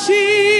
She.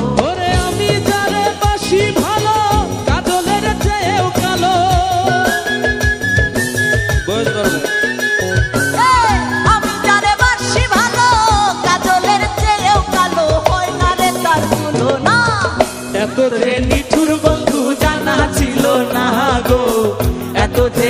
নিঠুর বন্ধু জানা ছিল না গো। এত যে